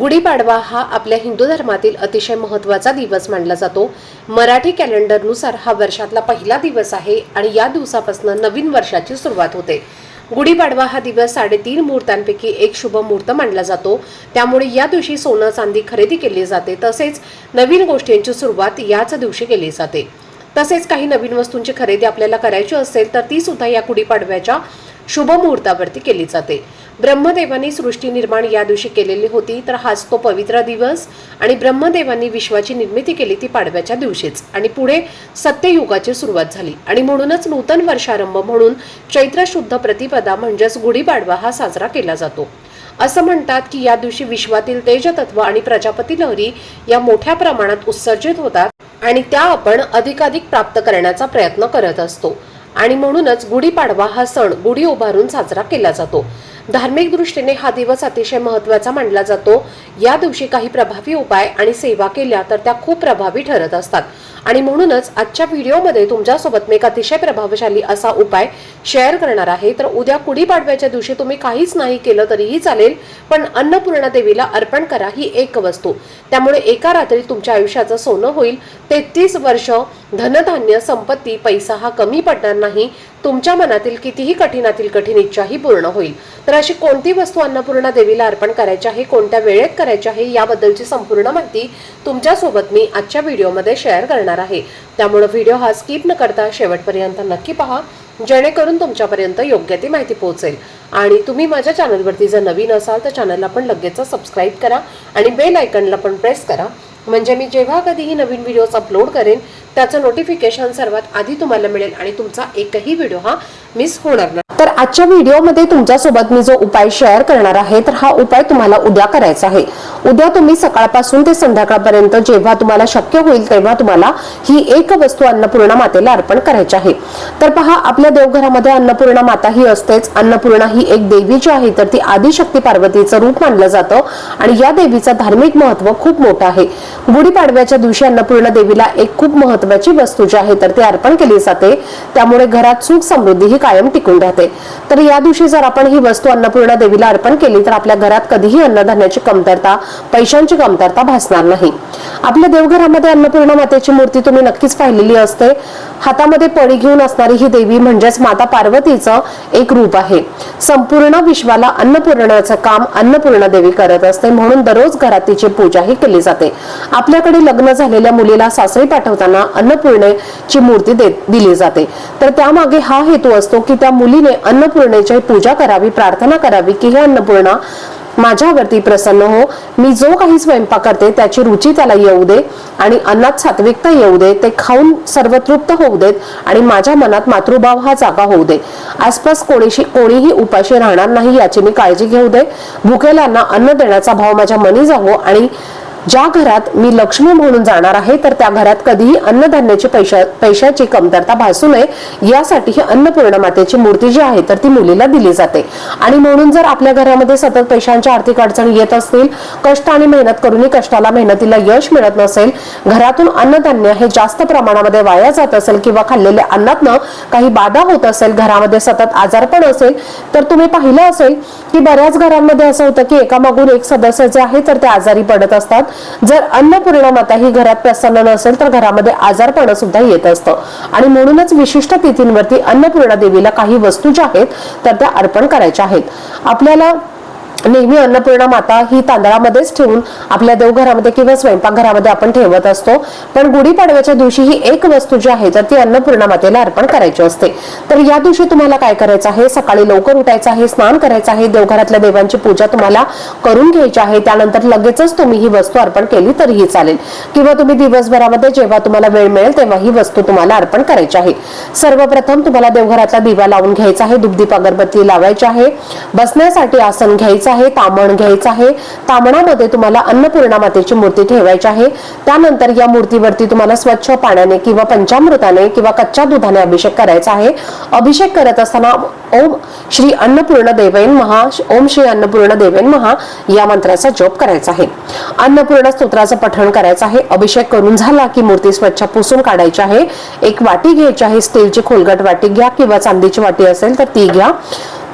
गुढीपाडवा हा आपल्या हिंदू धर्मातील अतिशय महत्त्वाचा दिवस मानला जातो. मराठी कॅलेंडरनुसार हा वर्षातला पहिला दिवस आहे आणि या दिवसापासून नवीन वर्षाची सुरुवात होते. गुढीपाडवा हा दिवस साडेतीन मुहूर्तांपैकी एक शुभ मुहूर्त मानला जातो. त्यामुळे या दिवशी सोनं चांदी खरेदी केली जाते. तसेच नवीन गोष्टींची सुरुवात याच दिवशी केली जाते. तसेच काही नवीन वस्तूंची खरेदी आपल्याला करायची असेल तर ती सुद्धा या गुढीपाडव्याच्या शुभ मुहूर्तावरती केली जाते. ब्रह्मदेवानी सृष्टी निर्माण या दिवशी केलेली होती तर हाच तो पवित्र दिवस. आणि ब्रह्मदेवांनी विश्वाची निर्मिती केली ती पाडव्याच्या दिवशीच. आणि पुढे सत्ययुगाची सुरुवात झाली. आणि म्हणूनच नूतन वर्षारंभ म्हणून चैत्र शुद्ध प्रतिपदा म्हणजेच गुढीपाडवा हा साजरा केला जातो. असं म्हणतात की या दिवशी विश्वातील तेजतत्व आणि प्रजापती लहरी या मोठ्या प्रमाणात उत्सर्जित होतात आणि त्या आपण अधिकाधिक प्राप्त करण्याचा प्रयत्न करत असतो. आणि म्हणूनच गुढीपाडवा हा सण गुढी उभारून साजरा केला जातो. धार्मिक दृष्टीने हा दिवस अतिशय महत्त्वाचा मानला जातो. या दिवशी काही प्रभावी उपाय आणि सेवा केल्या तर त्या खूप प्रभावी ठरत असतात. आणि म्हणूनच आजच्या व्हिडिओमध्ये तुमच्यासोबत मी एक अतिशय प्रभावशाली असा उपाय शेअर करणार आहे. तर उद्या कुढीपाडव्याच्या दिवशी तुम्ही काहीच नाही केलं तरीही चालेल पण अन्नपूर्णा देवीला अर्पण करा ही एक वस्तू. त्यामुळे एका रात्री तुमच्या आयुष्याचं सोनं होईल. तेहतीस वर्ष धनधान्य संपत्ती पैसा हा कमी पडणार नाही. तुमच्या मनातील कितीही कठीणातील कठीण इच्छाही पूर्ण होईल. तर अशी कोणती वस्तू अन्नपूर्णा देवीला अर्पण करायची आहे कोणत्या वेळेत करायची आहे याबद्दलची संपूर्ण माहिती तुमच्यासोबत मी आजच्या व्हिडिओमध्ये शेअर करणार आहे. त्यामुळे व्हिडिओ हा स्किप न करता शेवटपर्यंत नक्की पहा जेणेकरून तुमच्यापर्यंत योग्य ती माहिती पोहोचेल. आणि तुम्ही माझ्या चॅनलवरती जर नवीन असाल तर चॅनलला पण लगेच सबस्क्राईब करा आणि बेल आयकनला पण प्रेस करा. म्हणजे मी जेव्हा कधीही नवीन व्हिडिओज अपलोड करेन त्याचं नोटिफिकेशन सर्वात आधी तुम्हाला मिळेल आणि तुमचा एकही व्हिडिओ हा मिस होणार नाही. तर आजच्या व्हिडिओमध्ये तुमच्यासोबत मी जो उपाय शेअर करणार आहे तर हा उपाय तुम्हाला उद्या करायचा आहे. उद्या तुम्ही सकाळपासून ते संध्याकाळपर्यंत जेव्हा तुम्हाला शक्य होईल तेव्हा तुम्हाला ही एक वस्तू अन्नपूर्णा मातेला अर्पण करायची आहे. तर पहा आपल्या देवघरामध्ये अन्नपूर्णा माता ही असतेच. अन्नपूर्णा ही एक देवी जी आहे तर ती आदिशक्ती पार्वतीचं रूप मानलं जातं आणि या देवीचं धार्मिक महत्त्व खूप मोठं आहे. गुढीपाडव्याच्या दिवशी अन्नपूर्णा देवीला एक खूप महत्वाची वस्तू जी आहे तर ती अर्पण केली जाते. त्यामुळे घरात सुख समृद्धी ही कायम टिकून राहते. तर या दिवशी जर आपण ही वस्तू अन्नपूर्णा देवीला अर्पण केली तर आपल्या घरात कधीही अन्नधान्याची कमतरता पैशांची कमतरता भासणार नाही. आपल्या देवघरामध्ये अन्नपूर्णा मातेची मूर्ती तुम्ही नक्कीच पाहिलेली असते. हातामध्ये पळी घेऊन असणारी ही देवी म्हणजेच माता पार्वतीचं एक रूप आहे. संपूर्ण विश्वाला अन्नपूर्णाचं काम अन्नपूर्णा देवी करत असते. म्हणून दररोज घरात तिची पूजाही केली जाते. आपल्याकडे लग्न झालेल्या मुलीला सासरी पाठवताना अन्नपूर्णेची मूर्ती देत दिली जाते. तर त्यामागे हा हेतू असतो की त्या मुलीने अन्नपूर्णेची पूजा करावी प्रार्थना करावी की हे अन्नपूर्णा माझ्यावरती प्रसन्न हो. मी जो काही स्वयंपाक करते त्याची रुची त्याला येऊ दे आणि अन्नात सात्विकता येऊ दे ते खाऊन सर्व तृप्त होऊ देत आणि माझ्या मनात मातृभाव हा जागा होऊ दे. आसपास कोणीशी कोणीही उपाशी राहणार नाही याची मी काळजी घेऊ दे. भुकेल्यांना अन्न देण्याचा भाव माझ्या मनी जावो आणि ज्या घरात मी लक्ष्मी म्हणून जाणार आहे तर त्या घरात कधीही अन्नधान्याची पैशा पैशाची कमतरता भासू नये. यासाठी ही अन्नपूर्णा मातेची मूर्ती जी आहे तर ती मुलीला दिली जाते. आणि म्हणून जर आपल्या घरामध्ये सतत पैशांच्या आर्थिक अडचणी येत असतील कष्ट आणि मेहनत करूनही कष्टाला मेहनतीला यश मिळत नसेल घरातून अन्नधान्य हे जास्त प्रमाणामध्ये वाया जात असेल किंवा खाल्लेल्या अन्नातनं काही बाधा होत असेल घरामध्ये सतत आजारपण असेल तर तुम्ही पाहिलं असेल की बऱ्याच घरांमध्ये असं होतं की एकामागून एक सदस्य जे आहे तर ते आजारी पडत असतात. जर अन्नपूर्णा माता ही घरात प्रसन्न नसेल तर घरामध्ये आजारपण सुद्धा येत असतं. आणि म्हणूनच विशिष्ट तिथींवरती अन्नपूर्णा देवीला काही वस्तू ज्या आहेत तर त्या अर्पण करायच्या आहेत. आपल्याला नेहमी अन्नपूर्णा माता ही तांदळामध्येच ठेवून आपल्या देवघरामध्ये किंवा स्वयंपाकघरामध्ये आपण ठेवत असतो. पण गुढीपाडव्याच्या दिवशी ही एक वस्तू जी आहे तर ती अन्नपूर्णा मातेला अर्पण करायची असते. तर या दिवशी तुम्हाला काय करायचं आहे? सकाळी लवकर उठायचं आहे स्नान करायचं आहे देवघरातल्या देवांची पूजा तुम्हाला करून घ्यायची आहे. त्यानंतर लगेचच तुम्ही ही वस्तू अर्पण केली तरीही चालेल. किंवा तुम्ही दिवसभरामध्ये जेव्हा तुम्हाला वेळ मिळेल तेव्हा ही वस्तू तुम्हाला अर्पण करायची आहे. सर्वप्रथम तुम्हाला देवघरातला दिवा लावून घ्यायचा आहे दुग्धीप अगरबत्ती लावायची आहे. बसण्यासाठी आसन घ्यायचं आहे तामण घ्यायचं आहे. तामणामध्ये तुम्हाला अन्नपूर्णा मातेची मूर्ती ठेवायची आहे. त्यानंतर या मूर्तीवरती तुम्हाला स्वच्छ पाण्याने किंवा पंचामृताने किंवा कच्च्या दुधाने अभिषेक करायचा आहे. अभिषेक करत असताना ओम श्री अन्नपूर्ण देवेन महा ओम श्री अन्नपूर्ण देवेन महा या मंत्राचा जप करायचा आहे. अन्नपूर्ण स्तोत्राचं पठण करायचं आहे. अभिषेक करून झाला की मूर्ती स्वच्छ पुसून काढायची आहे. एक वाटी घ्यायची आहे. स्टीलची खोलगट वाटी घ्या किंवा चांदीची वाटी असेल तर ती घ्या.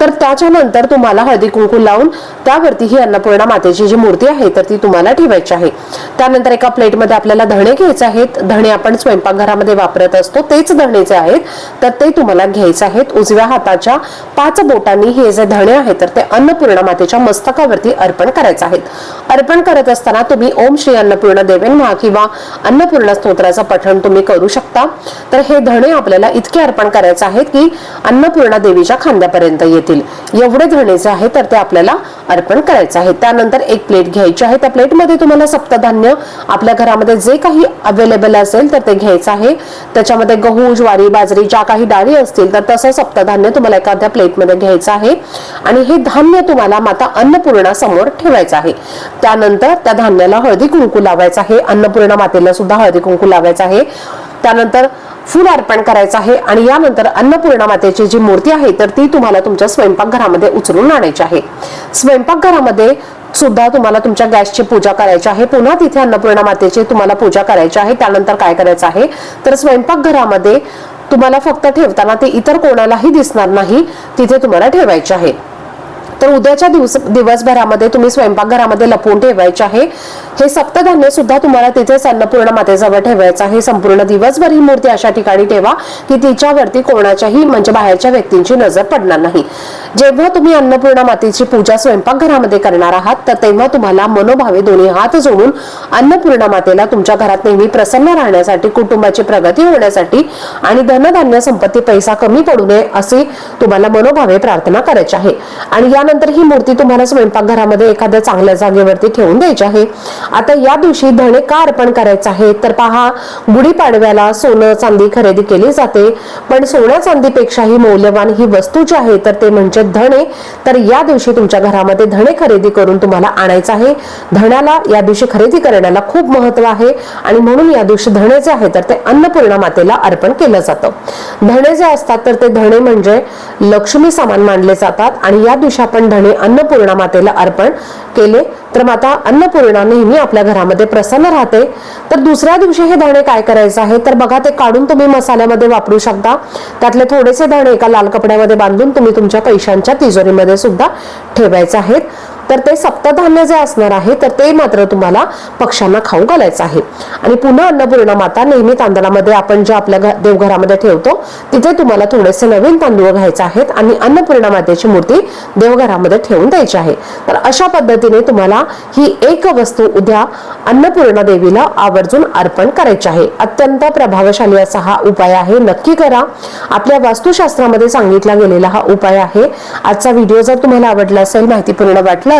तर त्याच्यानंतर तुम्हाला हळदी कुंकू लावून त्यावरती ही अन्नपूर्णा मातेची जी मूर्ती आहे तर ती तुम्हाला ठेवायची आहे. त्यानंतर एका प्लेटमध्ये आपल्याला धणे घ्यायचे आहेत. धणे आपण स्वयंपाकघरामध्ये वापरत असतो. तेच धणेचे आहेत तर ते तुम्हाला घ्यायचे आहेत. उजव्या हाताच्या पाच बोटांनी हे जे धणे आहेत तर ते अन्नपूर्णा मातेच्या मस्तकावरती अर्पण करायचे आहेत. अर्पण करत असताना तुम्ही ओम श्री अन्नपूर्ण देवेन महा किंवा अन्नपूर्णा स्तोत्राचं पठण तुम्ही करू शकता. तर हे धणे आपल्याला इतके अर्पण करायचे आहेत की अन्नपूर्णा देवीच्या खांद्यापर्यंत येतील एवढे धणे जे आहे तर ते आपल्याला अर्पण करायचं आहे. त्यानंतर एक प्लेट घ्यायची आहे. त्या प्लेटमध्ये तुम्हाला सप्तधान्य आपल्या घरामध्ये जे काही अवेलेबल असेल तर ते घ्यायचं आहे. त्याच्यामध्ये गहू ज्वारी बाजरी ज्या काही डाळी असतील तर तसं सप्तधान्य तुम्हाला एखाद्या प्लेटमध्ये घ्यायचं आहे. आणि हे धान्य तुम्हाला माता अन्नपूर्णा समोर ठेवायचं आहे. त्यानंतर त्या धान्याला हळदी कुंकू लावायचं आहे. अन्नपूर्णा मातेला सुद्धा हळदी कुंकू लावायचं आहे. त्यानंतर फूल अर्पण करायचं आहे आणि यानंतर अन्नपूर्णा मातेची जी मूर्ती आहे तर ती तुम्हाला तुमच्या स्वयंपाकघरामध्ये उचलून आणायची आहे. स्वयंपाकघरामध्ये सुद्धा तुम्हाला तुमच्या गॅसची पूजा करायची आहे. पुन्हा तिथे अन्नपूर्णा मातेची तुम्हाला पूजा करायची आहे. त्यानंतर काय करायचं आहे? तर स्वयंपाकघरामध्ये तुम्हाला फक्त ठेवताना ते इतर कोणालाही दिसणार नाही. तिथे तुम्हाला ठेवायचे आहे. तर उद्याच्या दिवस दिवसभरामध्ये तुम्ही स्वयंपाकघरामध्ये लपवून ठेवायचे आहे. हे सप्तधान्य सुद्धा तुम्हाला तिथेच अन्नपूर्ण मातेजवळ ठेवायचं आहे. संपूर्ण दिवसभर ही मूर्ती अशा ठिकाणी ठेवा की तिच्यावरती कोणाच्याही म्हणजे बाहेरच्या व्यक्तींची नजर पडणार नाही. जेव्हा तुम्ही अन्नपूर्णा मातेची पूजा स्वयंपाकघरामध्ये करणार आहात तर तेव्हा तुम्हाला मनोभावे दोन्ही हात जोडून अन्नपूर्णा मातेला तुमच्या घरात नेहमी प्रसन्न राहण्यासाठी कुटुंबाची प्रगती होण्यासाठी आणि धनधान्य संपत्ती पैसा कमी पडू नये असे तुम्हाला मनोभावे प्रार्थना करायची आहे. आणि या त्यानंतर ही मूर्ती तुम्हाला स्वयंपाकघरामध्ये एखाद्या चांगल्या जागेवरती ठेवून द्यायची आहे. आता या दिवशी धणे का अर्पण करायचं आहे? तर पहा गुढीपाडव्याला सोनं चांदी खरेदी केली जाते. पण सोन्या चांदीपेक्षाही मौल्यवान ही वस्तू जी आहे तर ते म्हणजे धणे. तर या दिवशी तुमच्या घरामध्ये धणे खरेदी करून तुम्हाला आणायचं आहे. धण्याला या दिवशी खरेदी करण्याला खूप महत्त्व आहे आणि म्हणून या दिवशी धणे जे आहे तर ते अन्नपूर्णा मातेला अर्पण केलं जातं. धणे जे असतात तर ते धणे म्हणजे लक्ष्मी सामान मानले जातात आणि या दिवशी आपण धणे अन्नपूर्णा मातेला अर्पण केले. तर माता अन्नपूर्णा नेहमी आपल्या घरामध्ये प्रसन्न राहते. तर दुसऱ्या दिवशी हे धणे काय करायचं आहे? तर बघा ते काढून तुम्ही मसाल्यामध्ये वापरू शकता. त्यातले थोडेसे धणे एका लाल कपड्यामध्ये बांधून तुम्ही तुमच्या पैशांच्या तिजोरीमध्ये सुद्धा ठेवायचे आहेत. तर ते सप्तधान्य जे असणार आहे तर ते मात्र तुम्हाला पक्ष्यांना खाऊ घालायचं आहे. आणि पुन्हा अन्नपूर्णा माता नेहमी तांदळामध्ये आपण जे आपल्या घ- देवघरामध्ये ठेवतो तिथे तुम्हाला थोडेसे नवीन तांदूळ घ्यायचे आहेत आणि अन्नपूर्णा मातेची मूर्ती देवघरामध्ये ठेवून द्यायची आहे. तर अशा पद्धतीने तुम्हाला ही एक वस्तू उद्या अन्नपूर्णा देवीला आवर्जून अर्पण करायची आहे. अत्यंत प्रभावशाली असा हा उपाय आहे. नक्की करा. आपल्या वास्तुशास्त्रामध्ये सांगितला गेलेला हा उपाय आहे. आजचा व्हिडिओ जर तुम्हाला आवडला असेल माहितीपूर्ण वाटला